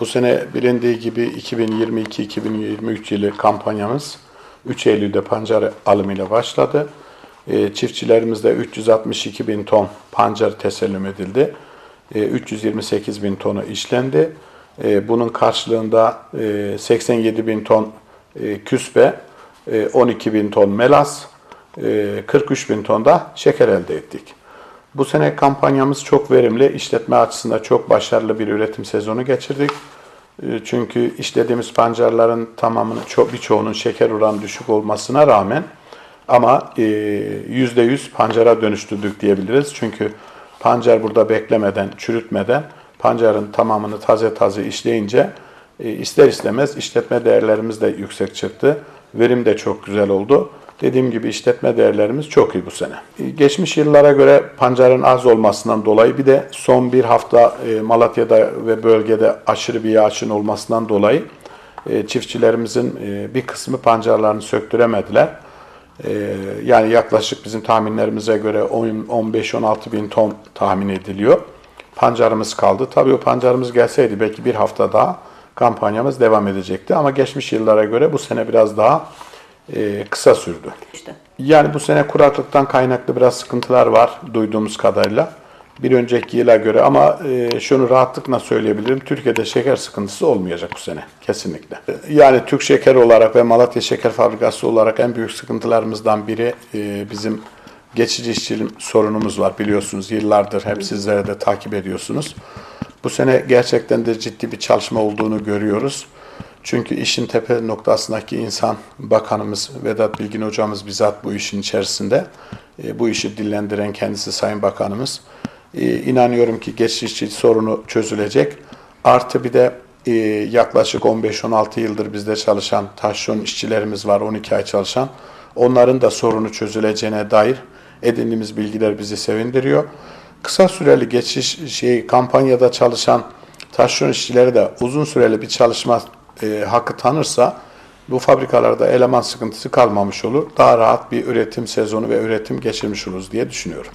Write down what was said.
Bu sene bilindiği gibi 2022-2023 yılı kampanyamız 3 Eylül'de pancar alımıyla başladı. E, çiftçilerimizde 362 bin ton pancar teslim edildi. E, 328 bin tonu işlendi. E, bunun karşılığında e, 87 bin ton e, küspe, e, 12 bin ton melas, e, 43 bin ton da şeker elde ettik. Bu sene kampanyamız çok verimli, işletme açısından çok başarılı bir üretim sezonu geçirdik. E, Çünkü işlediğimiz pancarların tamamının çok birçoğunun şeker oranı düşük olmasına rağmen ama e, yüzde yüz pancara dönüştürdük diyebiliriz. Çünkü pancar burada beklemeden, çürütmeden pancarın tamamını taze taze işleyince e, ister istemez işletme değerlerimiz de yüksek çıktı. Verim de çok güzel oldu. Dediğim gibi işletme değerlerimiz çok iyi bu sene. E, Geçmiş yıllara göre pancarın az olmasından dolayı bir de son bir hafta e, Malatya'da ve bölgede aşırı bir yağışın olmasından dolayı e, çiftçilerimizin bir kısmı pancarlarını söktüremediler. Yani yaklaşık bizim tahminlerimize göre 10 15-16 bin ton tahmin ediliyor. Pancarımız kaldı. Tabii o pancarımız gelseydi belki bir hafta daha kampanyamız devam edecekti. Ama geçmiş yıllara göre bu sene biraz daha e, kısa sürdü. İşte. Yani bu sene kuraklıktan kaynaklı biraz sıkıntılar var duyduğumuz kadarıyla. Bir önceki yıla göre ama e, şunu rahatlıkla söyleyebilirim. Türkiye'de şeker sıkıntısı olmayacak bu sene kesinlikle. Yani Türk Şeker olarak ve Malatya Şeker Fabrikası olarak en büyük sıkıntılarımızdan biri e, bizim geçici işçilik sorunumuz var biliyorsunuz. Yıllardır hep sizlere de takip ediyorsunuz. Bu sene gerçekten de ciddi bir çalışma olduğunu görüyoruz. Çünkü işin tepe noktasındaki insan bakanımız Vedat Bilgin hocamız bizzat bu işin içerisinde. E, bu işi dillendiren kendisi Sayın Bakanımız. E, inanıyorum ki geçici sorunu çözülecek. Artı bir de e, yaklaşık 15-16 yıldır bizde çalışan taşeron işçilerimiz var 12 ay çalışan. Onların da sorunu çözüleceğine dair edindiğimiz bilgiler bizi sevindiriyor. Kısa süreli geçiş şey kampanyada çalışan taşeron işçileri de uzun süreli bir çalışma e, hakkı tanırsa bu fabrikalarda eleman sıkıntısı kalmamış olur. Daha rahat bir üretim sezonu ve üretim geçirmiş oluruz diye düşünüyorum.